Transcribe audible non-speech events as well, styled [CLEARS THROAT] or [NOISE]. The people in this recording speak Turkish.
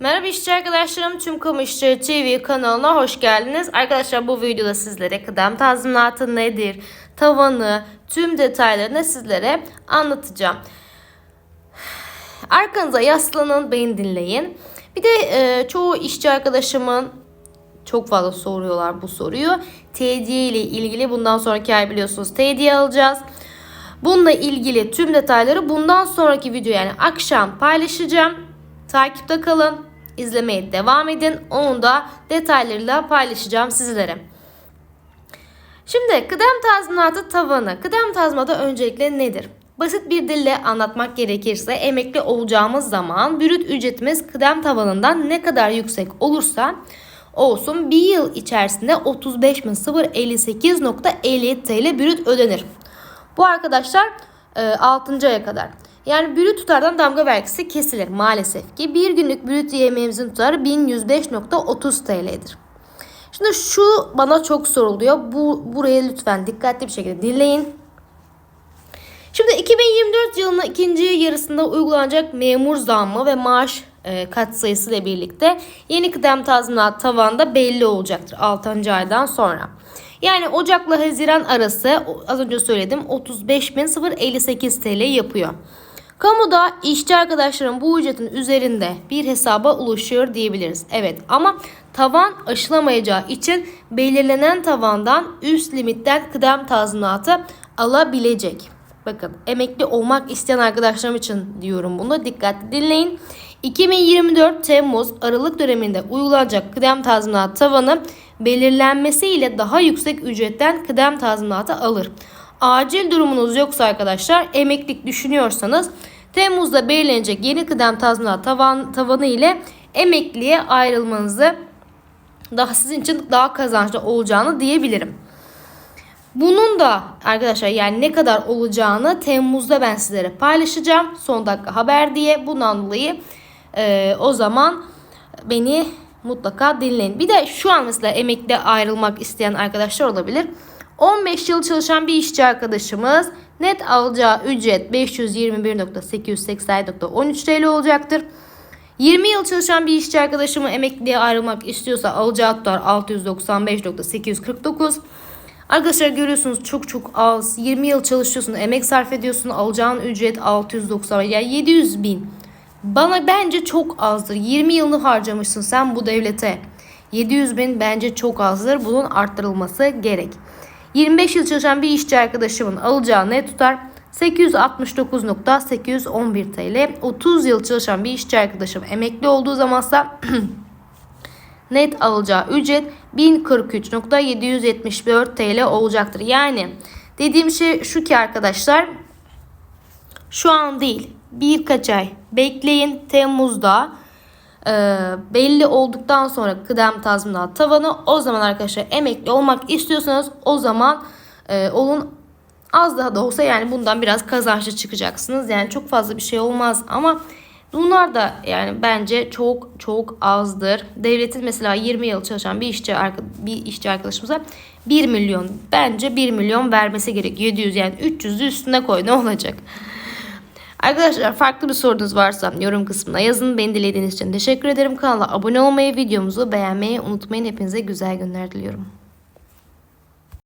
Merhaba işçi arkadaşlarım, Tüm Kamu İşçileri TV kanalına hoş geldiniz. Arkadaşlar bu videoda sizlere kıdem tazminatı nedir, tavanı, tüm detaylarını sizlere anlatacağım. Arkanıza yaslanın, beni dinleyin. Bir de e, çoğu işçi arkadaşımın çok fazla soruyorlar bu soruyu. TDye ile ilgili bundan sonraki ay biliyorsunuz TDye alacağız. Bununla ilgili tüm detayları bundan sonraki video yani akşam paylaşacağım. Takipte kalın. İzlemeye devam edin. Onu da detaylarıyla paylaşacağım sizlere. Şimdi kıdem tazminatı tavanı. Kıdem tazminatı öncelikle nedir? Basit bir dille anlatmak gerekirse emekli olacağımız zaman brüt ücretimiz kıdem tavanından ne kadar yüksek olursa olsun bir yıl içerisinde 35.058.50 TL brüt ödenir. Bu arkadaşlar 6. aya kadar. Yani brüt tutardan damga vergisi kesilir maalesef ki. Bir günlük brüt yemeğimizin tutarı 1105.30 TL'dir. Şimdi şu bana çok soruluyor. Bu buraya lütfen dikkatli bir şekilde dinleyin. Şimdi 2024 yılının ikinci yarısında uygulanacak memur zammı ve maaş e, katsayısı ile birlikte yeni kıdem tazminat tavanda belli olacaktır 6. aydan sonra. Yani Ocak'la Haziran arası az önce söyledim 35.058 TL yapıyor. Kamuda işçi arkadaşların bu ücretin üzerinde bir hesaba ulaşıyor diyebiliriz. Evet ama tavan aşılamayacağı için belirlenen tavandan üst limitten kıdem tazminatı alabilecek. Bakın emekli olmak isteyen arkadaşlarım için diyorum bunu dikkatli dinleyin. 2024 Temmuz Aralık döneminde uygulanacak kıdem tazminat tavanı belirlenmesiyle daha yüksek ücretten kıdem tazminatı alır. Acil durumunuz yoksa arkadaşlar emeklilik düşünüyorsanız Temmuz'da belirlenecek yeni kıdem tazminat tavan, tavanı ile emekliye ayrılmanızı daha sizin için daha kazançlı olacağını diyebilirim. Bunun da arkadaşlar yani ne kadar olacağını Temmuz'da ben sizlere paylaşacağım. Son dakika haber diye. Bundan dolayı e, o zaman beni mutlaka dinleyin. Bir de şu an mesela emekli ayrılmak isteyen arkadaşlar olabilir. 15 yıl çalışan bir işçi arkadaşımız net alacağı ücret 521.880.13 TL olacaktır. 20 yıl çalışan bir işçi arkadaşımı emekliye ayrılmak istiyorsa alacağı tutar 695.849. Arkadaşlar görüyorsunuz çok çok az. 20 yıl çalışıyorsun, emek sarf ediyorsun. Alacağın ücret 690 yani 700 bin. Bana bence çok azdır. 20 yılını harcamışsın sen bu devlete. 700 bin bence çok azdır. Bunun arttırılması gerek. 25 yıl çalışan bir işçi arkadaşımın alacağı ne tutar? 869.811 TL. 30 yıl çalışan bir işçi arkadaşım emekli olduğu zamansa [CLEARS THROAT] net alacağı ücret 1043.774 TL olacaktır. Yani dediğim şey şu ki arkadaşlar şu an değil birkaç ay bekleyin Temmuz'da e, belli olduktan sonra kıdem tazminat tavanı o zaman arkadaşlar emekli olmak istiyorsanız o zaman e, olun az daha da olsa yani bundan biraz kazançlı çıkacaksınız. Yani çok fazla bir şey olmaz ama Bunlar da yani bence çok çok azdır. Devletin mesela 20 yıl çalışan bir işçi bir işçi arkadaşımıza 1 milyon bence 1 milyon vermesi gerek. 700 yani 300'ü üstüne koy ne olacak? Arkadaşlar farklı bir sorunuz varsa yorum kısmına yazın. Beni dinlediğiniz için teşekkür ederim. Kanala abone olmayı, videomuzu beğenmeyi unutmayın. Hepinize güzel günler diliyorum.